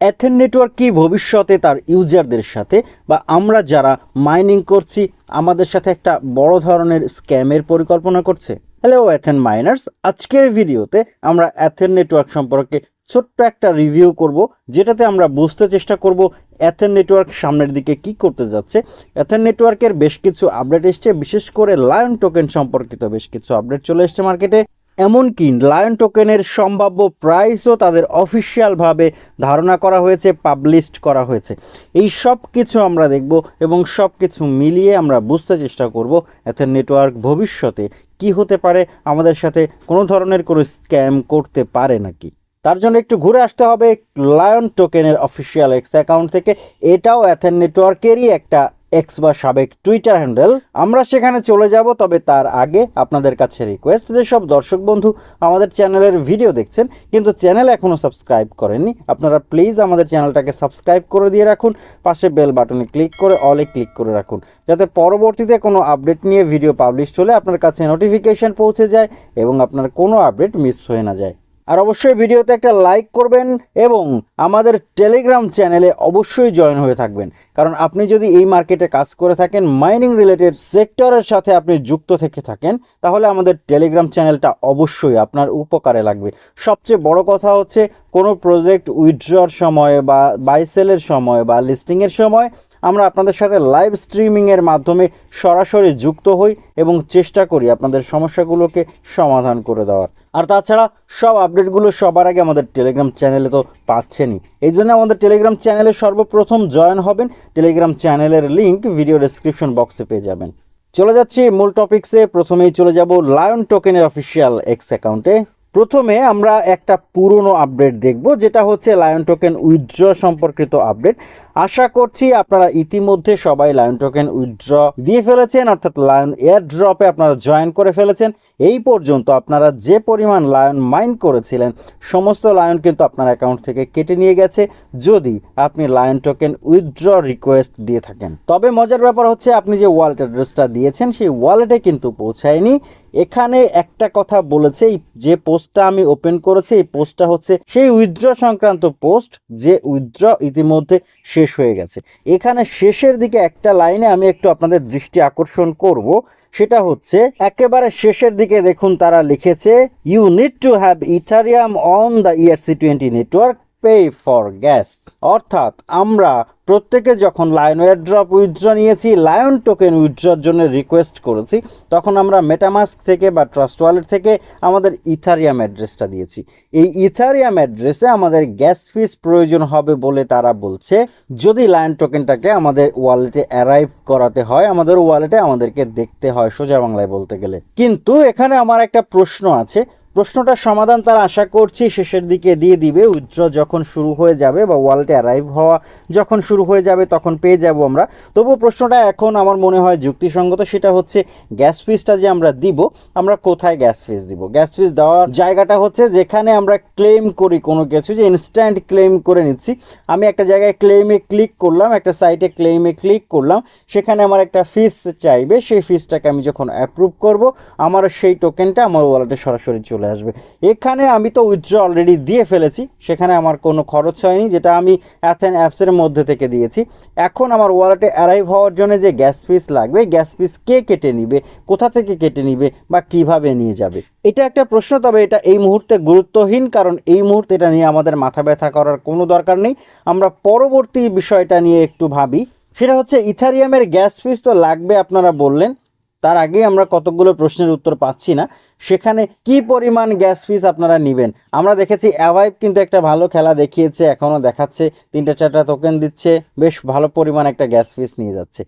অ্যাথেন network কি ভবিষ্যতে তার ইউজারদের সাথে বা আমরা যারা মাইনিং করছি, আমাদের সাথে একটা বড় ধরনের স্ক্যামের পরিকল্পনা করছে? হ্যালো অ্যাথেন মাইনার্স আজকের ভিডিওতে আমরা অ্যাথেন নেটওয়ার্ক সম্পর্কে ছোট্ট একটা রিভিউ করব, যেটাতে আমরা বুঝতে চেষ্টা করব অ্যাথেন নেটওয়ার্ক সামনের দিকে কি করতে যাচ্ছে। অ্যাথেন নেটওয়ার্কের বেশ কিছু আপডেট এসছে, বিশেষ করে লায়ন টোকেন সম্পর্কিত বেশ কিছু আপডেট চলে এসছে মার্কেটে এমনকি লায়ন টোকেনের সম্ভাব্য প্রাইসও তাদের অফিসিয়ালভাবে ধারণা করা হয়েছে পাবলিশড করা হয়েছে। এই সব কিছু আমরা দেখব এবং সব কিছু মিলিয়ে আমরা বুঝতে চেষ্টা করব এতে নেটওয়ার্ক ভবিষ্যতে কি হতে পারে, আমাদের সাথে কোনো ধরনের কোনো স্ক্যাম করতে পারে নাকি। তার জন্য একটু ঘুরে আসতে হবে লায়ন টোকেনের অফিসিয়াল এক্স অ্যাকাউন্ট থেকে। এটাও অ্যাথেন নেটওয়ার্কেরই একটা এক্স বা সাবেক টুইটার হ্যান্ডেল আমরা সেখানে চলে যাব, তবে তার আগে আপনাদের কাছে রিকোয়েস্ট যে সব দর্শক বন্ধু আমাদের চ্যানেলের ভিডিও দেখছেন, কিন্তু চ্যানেল এখনও সাবস্ক্রাইব করেননি, আপনারা প্লিজ আমাদের চ্যানেলটাকে সাবস্ক্রাইব করে দিয়ে রাখুন, পাশে বেল বাটনে ক্লিক করে অলে ক্লিক করে রাখুন, যাতে পরবর্তীতে কোনো আপডেট নিয়ে ভিডিও পাবলিশ হলে আপনার কাছে নোটিফিকেশন পৌঁছে যায় এবং আপনার কোনো আপডেট মিস হয়ে না যায়। আর অবশ্যই ভিডিওতে একটা লাইক করবেন এবং আমাদের টেলিগ্রাম চ্যানেলে অবশ্যই জয়েন হয়ে থাকবেন। কারণ আপনি যদি এই মার্কেটে কাজ করে থাকেন মাইনিং রিলেটেড সেক্টরের সাথে আপনি যুক্ত থেকে থাকেন, তাহলে আমাদের টেলিগ্রাম চ্যানেলটা অবশ্যই আপনার উপকারে লাগবে। সবচেয়ে বড় কথা হচ্ছে, কোনো প্রজেক্ট উইথড্রর সময় বা বাইসেলের সময় বা লিস্টিংয়ের সময়, আমরা আপনাদের সাথে লাইভ স্ট্রিমিংয়ের মাধ্যমে সরাসরি যুক্ত হই এবং চেষ্টা করি আপনাদের সমস্যাগুলোকে সমাধান করে দেওয়ার। আর তাছাড়া সব আপডেটগুলো সবার আগে আমাদের টেলিগ্রাম চ্যানেলে তো পাচ্ছেনই। এই জন্য আমাদের টেলিগ্রাম চ্যানেলে সর্বপ্রথম জয়েন হবেন। টেলিগ্রাম চ্যানেলের লিঙ্ক ভিডিও ডেসক্রিপশন বক্সে পেয়ে যাবেন। চলে যাচ্ছি মূল টপিক্সে প্রথমেই চলে যাব লায়ন টোকেনের অফিসিয়াল এক্স অ্যাকাউন্টে প্রথমে আমরা একটা পুরনো আপডেট দেখব, যেটা হচ্ছে লায়ন টোকেন উইথড্র সম্পর্কিত আপডেট আশা করছি আপনারা ইতিমধ্যে সবাই লায়ন টোকেন উইথড্র দিয়ে ফেলেছেন, অর্থাৎ লায়ন এয়ার ড্রপে আপনারা জয়েন করে ফেলেছেন। এই পর্যন্ত আপনারা যে পরিমাণ লায়ন মাইন করেছিলেন, সমস্ত লায়ন কিন্তু আপনার অ্যাকাউন্ট থেকে কেটে নিয়ে গেছে, যদি আপনি লায়ন টোকেন উইথড্র রিকোয়েস্ট দিয়ে থাকেন। তবে মজার ব্যাপার হচ্ছে, আপনি যে ওয়ালেট অ্যাড্রেসটা দিয়েছেন, সেই ওয়ালেটে কিন্তু পৌঁছায়নি। এখানে একটা কথা বলেছে যে পোস্টটা আমি ওপেন করেছি, এই পোস্টটা হচ্ছে সেই উইথড্র সংক্রান্ত পোস্ট, যে উইথড্র ইতিমধ্যে শেষ হয়ে গেছে। এখানে শেষের দিকে একটা লাইনে আমি একটু আপনাদের দৃষ্টি আকর্ষণ করব, সেটা হচ্ছে একেবারে শেষের দিকে দেখুন তারা লিখেছে you need to have Ethereum on the ERC twenty network pay for gas অর্থাৎ আমরা প্রত্যেকে যখন লায়ন এয়ারড্রপ উইথড্র নিয়েছি লায়ন টোকেন উইথড্রর জন্য রিকোয়েস্ট করেছি, তখন আমরা মেটামাস্ক থেকে বা ট্রাস্ট ওয়ালেট থেকে আমাদের ইথারিয়াম অ্যাড্রেসটা দিয়েছি। এই ইথারিয়াম অ্যাড্রেসে আমাদের গ্যাস ফিস প্রয়োজন হবে বলে তারা বলছে। যদি লায়ন টোকেনটাকে আমাদের ওয়ালেটে অ্যারাইভ করাতে হয়, আমাদের ওয়ালেটে আমাদেরকে দেখতে হয় সোজা বাংলায় বলতে গেলে। কিন্তু এখানে আমার একটা প্রশ্ন আছে। প্রশ্নটার সমাধান তারা আশা করছি শেষের দিকে দিয়ে দিবে। উইথড্র যখন শুরু হয়ে যাবে বা ওয়ালেটে অ্যারাইভ হওয়া যখন শুরু হয়ে যাবে তখন পেয়ে যাব আমরা। তবুও প্রশ্নটা এখন আমার মনে হয় যুক্তিসঙ্গত, সেটা হচ্ছে গ্যাস ফিসটা যে আমরা দিব, আমরা কোথায় গ্যাস ফিস দিব? গ্যাস ফিস দেওয়ার জায়গাটা হচ্ছে যেখানে আমরা ক্লেম করি কোনো কিছু, যে ইনস্ট্যান্ট ক্লেম করে নিচ্ছি। আমি একটা জায়গায় ক্লেমে ক্লিক করলাম, একটা সাইটে ক্লেমে ক্লিক করলাম, সেখানে আমার একটা ফিস চাইবে। সেই ফিসটাকে আমি যখন অ্যাপ্রুভ করব, আমার সেই টোকেনটা আমার ওয়ালেটে সরাসরি চলে আসবে। এখানে আমি তো উইথড্র অলরেডি দিয়ে ফেলেছি, সেখানে আমার কোনো খরচ হয়নি, যেটা আমি অ্যাথেন অ্যাপসের মধ্যে থেকে দিয়েছি। এখন আমার ওয়ালেটে অ্যারাইভ হওয়ার জন্য যে গ্যাস ফিস লাগবে গ্যাস ফিস কে কেটে নিবে, কোথা থেকে কেটে নিবে বা কীভাবে নিয়ে যাবে? এটা একটা প্রশ্ন, তবে এটা এই মুহূর্তে গুরুত্বহীন, কারণ এই মুহূর্তে এটা নিয়ে আমাদের মাথা ব্যথা করার কোনো দরকার নেই। আমরা পরবর্তী বিষয়টা নিয়ে একটু ভাবি, সেটা হচ্ছে ইথারিয়ামের গ্যাস ফিস তো লাগবে, আপনারা বললেন। তার আগেই আমরা কতকগুলো প্রশ্নের উত্তর পাচ্ছি না। সেখানে কি পরিমাণ গ্যাস ফিস আপনারা নেবেন? আমরা দেখেছি অ্যাভাইভ কিন্তু একটা ভালো খেলা দেখিয়েছে এখনও দেখাচ্ছে। তিনটা চারটা টোকেন দিচ্ছে, বেশ ভালো পরিমাণ একটা গ্যাস ফিস নিয়ে যাচ্ছে।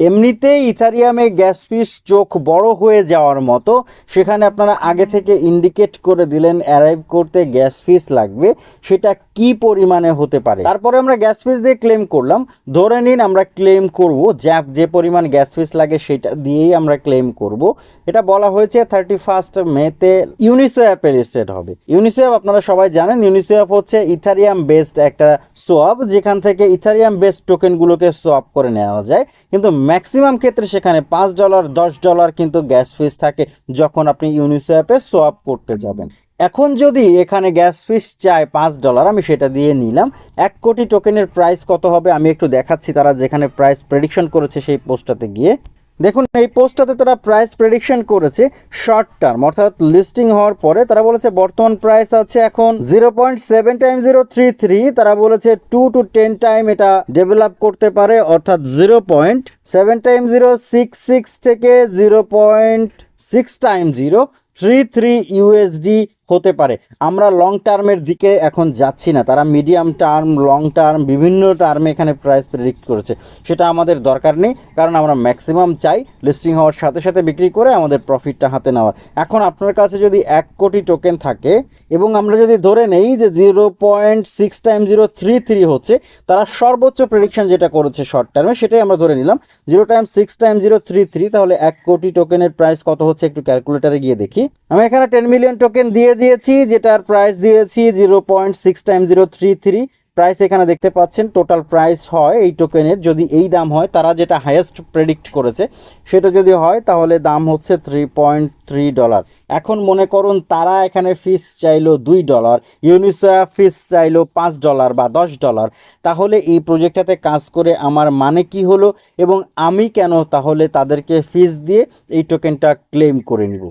এমনিতেই ইথারিয়ামে গ্যাস ফিস চোখ বড় হয়ে যাওয়ার মতো। সেখানে আপনারা আগে থেকে ইন্ডিকেট করে দিলেন অ্যারাইভ করতে গ্যাস ফিস লাগবে। সেটা কি পরিমাণে হতে পারে? তারপরে আমরা গ্যাস ফিস দিয়ে ক্লেম করলাম। ধরে নিন আমরা ক্লেম করব যা যে পরিমাণ গ্যাস ফিস লাগে সেটা দিয়েই আমরা ক্লেম করব। এটা বলা হয়েছে থার্টি ফার্স্ট মেতে ইউনিসো অ্যাপের স্টেট হবে। ইউনিসো অ্যাপ আপনারা সবাই জানেন ইউনিসো অ্যাপ হচ্ছে ইথারিয়াম বেসড একটা সোয়াপ যেখান থেকে ইথারিয়াম বেসড টোকেনগুলোকে সোয়াপ করে নেওয়া যায়। কিন্তু ম্যাক্সিমাম ক্ষেত্রে সেখানে পাঁচ ডলার, দশ ডলার কিন্তু গ্যাস ফিস থাকে যখন আপনি ইউনিসেফে সোয়াপ করতে যাবেন। এখন যদি এখানে গ্যাস ফিস চায় পাঁচ ডলার, আমি সেটা দিয়ে নিলাম। এক কোটি টোকেনের প্রাইস কত হবে আমি একটু দেখাচ্ছি তারা যেখানে প্রাইস প্রেডিকশন করেছে সেই পোস্টটাতে গিয়ে। দেখুন, এই পোস্টটাতে তারা প্রাইস প্রেডিকশন করেছে শর্ট টার্ম অর্থাৎ লিস্টিং হওয়ার পরে। তারা বলেছে বর্তমান প্রাইস আছে এখন zero point seven time zero three three তারা বলেছে টু টু টেন টাইম এটা ডেভেলপ করতে পারে, অর্থাৎ zero point seven time zero six six থেকে zero point six time zero three three USD হতে পারে। আমরা লং টার্মের দিকে এখন যাচ্ছি না। তারা মিডিয়াম টার্ম লং টার্ম বিভিন্ন টার্মে এখানে প্রাইস প্রেডিক্ট করেছে। সেটা আমাদের দরকার নেই, কারণ আমরা ম্যাক্সিমাম চাই লিস্টিং হওয়ার সাথে সাথে বিক্রি করে আমাদের প্রফিটটা হাতে নেওয়ার। এখন আপনার কাছে যদি এক কোটি টোকেন থাকে, এবং আমরা যদি ধরে নেই যে zero point six time zero three three হচ্ছে, তারা সর্বোচ্চ প্রেডিকশন যেটা করেছে শর্ট টার্মে সেটাই আমরা ধরে নিলাম। Zero time six time zero three three তাহলে এক কোটি টোকেনের প্রাইস কত হচ্ছে একটু ক্যালকুলেটারে গিয়ে দেখি। আমি এখানে টেন মিলিয়ন টোকেন দিয়ে দিয়েছি, যেটার প্রাইস দিয়েছি zero point six time zero three three price এখানে দেখতে পাচ্ছেন টোটাল প্রাইস হয় এই টোকেনের যদি এই দাম হয়, তারা যেটা হায়েস্ট প্রেডিক্ট করেছে, সেটা যদি হয়, তাহলে দাম হচ্ছে থ্রি পয়েন্ট থ্রি ডলার এখন মনে করুন তারা এখানে ফিস চাইলো দুই ডলার ইউনিসেফ ফিস চাইলো পাঁচ ডলার বা দশ ডলার তাহলে এই প্রজেক্টটাতে কাজ করে আমার মানে কি হলো এবং আমি কেন তাহলে তাদেরকে ফিস দিয়ে এই টোকেনটা ক্লেম করে নিব?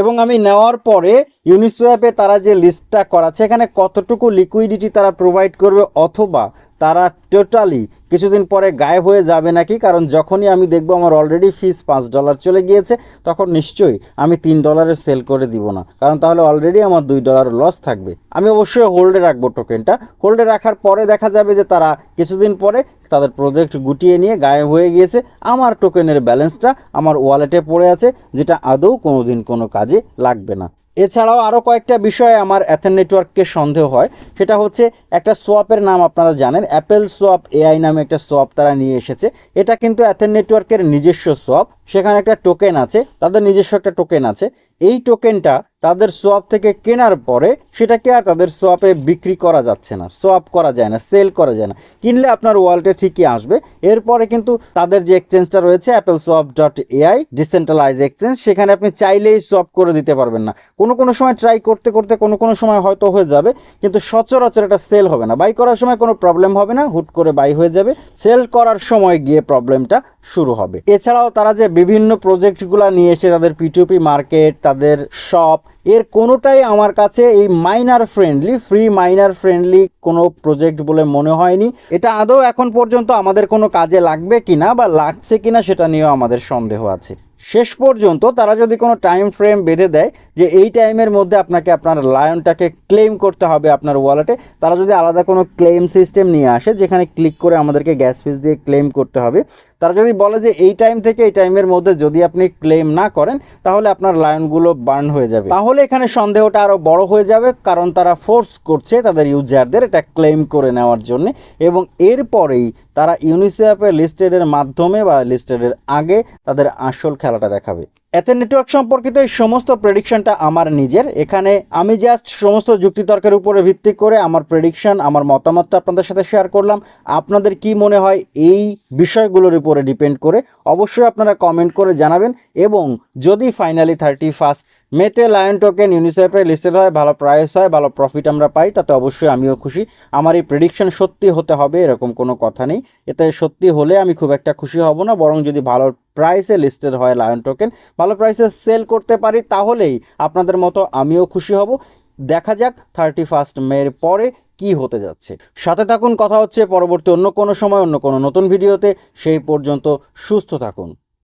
এবং আমি নেওয়ার পরে ইউনিসোয়াপে তারা যে লিস্টটা করাচ্ছে, এখানে কতটুকু লিকুইডিটি তারা প্রোভাইড করবে অথবা তারা টোটালি কিছুদিন পরে গায়েব হয়ে যাবে নাকি? কারণ যখনই আমি দেখব আমার অলরেডি ফিস পাঁচ ডলার চলে গিয়েছে, তখন নিশ্চয়ই আমি তিন ডলারে সেল করে দিব না। কারণ তাহলে অলরেডি আমার দুই ডলার লস থাকবে। আমি অবশ্যই হোল্ডে রাখব টোকেনটা হোল্ডে রাখার পরে দেখা যাবে যে তারা কিছুদিন পরে তাদের প্রজেক্ট গুটিয়ে নিয়ে গায়েব হয়ে গিয়েছে। আমার টোকেনের ব্যালেন্সটা আমার ওয়ালেটে পড়ে আছে, যেটা আদৌ কোনোদিন কোনো কাজে লাগবে না। এছাড়াও আরও কয়েকটা বিষয়ে আমার অ্যাথেন নেটওয়ার্ককে সন্দেহ হয়। সেটা হচ্ছে একটা সোয়াপের নাম আপনারা জানেন অ্যাপেল সোয়াপ এআই নামে একটা সোয়াপ তারা নিয়ে এসেছে। এটা কিন্তু অ্যাথেন নেটওয়ার্কের নিজস্ব সোয়াপ সেখানে একটা টোকেন আছে, তাদের নিজস্ব একটা টোকেন আছে। এই টোকেনটা তাদের সোয়াপ থেকে কেনার পরে সেটাকে আর তাদের সোয়াপে বিক্রি করা যাচ্ছে না সোয়াপ করা যায় না সেল করা যায় না। কিনলে আপনার ওয়ালেটে ঠিকই আসবে। এরপরে কিন্তু তাদের যে এক্সচেঞ্জটা রয়েছে Apple swap dot AI decentralize exchange সেখানে আপনি চাইলেই সোয়াপ করে দিতে পারবেন না। কোনো কোনো সময় ট্রাই করতে করতে কোনো কোনো সময় হয়তো হয়ে যাবে, কিন্তু সচরাচর এটা সেল হবে না। বাই করার সময় কোনো প্রবলেম হবে না, হুট করে বাই হয়ে যাবে। সেল করার সময় গিয়ে প্রবলেমটা শুরু হবে। এছাড়াও তারা যে বিভিন্ন প্রজেক্টগুলো নিয়ে এসে তাদের পিটুপি মার্কেট তাদের শপ এর কোনোটাই আমার কাছে এই miner friendly free miner friendly কোনো প্রজেক্ট বলে মনে হয়নি। এটা আদৌ এখন পর্যন্ত আমাদের কোনো কাজে লাগবে কিনা বা লাগছে কিনা সেটা নিয়েও আমাদের সন্দেহ আছে। শেষ পর্যন্ত তারা যদি কোনো টাইম ফ্রেম বেঁধে দেয় যে এই টাইমের মধ্যে আপনাকে আপনার লায়নটাকে ক্লেম করতে হবে আপনার ওয়ালেটে তারা যদি আলাদা কোনো ক্লেম সিস্টেম নিয়ে আসে, যেখানে ক্লিক করে আমাদেরকে গ্যাস ফিস দিয়ে ক্লেম করতে হবে তারা যদি বলে যে এই টাইম থেকে এই টাইমের মধ্যে যদি আপনি ক্লেম না করেন, তাহলে আপনার লায়নগুলো বার্ন হয়ে যাবে। তাহলে এখানে সন্দেহটা আরও বড় হয়ে যাবে, কারণ তারা ফোর্স করছে তাদের ইউজারদের এটা ক্লেম করে নেওয়ার জন্য, এবং এরপরেই তারা ইউনিসেফের লিস্টেডের মাধ্যমে বা লিস্টেডের আগে তাদের আসল খেলাটা দেখাবে। এতে নেটওয়ার্ক সম্পর্কিত এই সমস্ত প্রেডিকশনটা আমার নিজের। এখানে আমি জাস্ট সমস্ত যুক্তিতর্কের উপরে ভিত্তি করে আমার প্রেডিকশন আমার মতামতটা আপনাদের সাথে শেয়ার করলাম। আপনাদের কি মনে হয় এই বিষয়গুলোর উপরে ডিপেন্ড করে? অবশ্যই আপনারা কমেন্ট করে জানাবেন এবং যদি ফাইনালি থার্টি ফার্স্ট মেতে লায়ন টোকেন ইউনিসেফে লিস্টেড হয়, ভালো প্রাইস হয়, ভালো প্রফিট আমরা পাই, তাতে অবশ্যই আমিও খুশি। আমার এই প্রেডিকশন সত্যি হতে হবে, এরকম কোনো কথা নেই। এতে সত্যি হলে আমি খুব একটা খুশি হব না, বরং যদি ভালো প্রাইসে লিস্টেড হয় লায়ন টোকেন ভালো প্রাইসে সেল করতে পারি, তাহলেই আপনাদের মতো আমিও খুশি হব। দেখা যাক থার্টি ফার্স্ট মের পরে কি হতে যাচ্ছে। সাথে থাকুন, কথা হচ্ছে পরবর্তী অন্য কোনো সময়, অন্য কোনো নতুন ভিডিওতে। সেই পর্যন্ত সুস্থ থাকুন।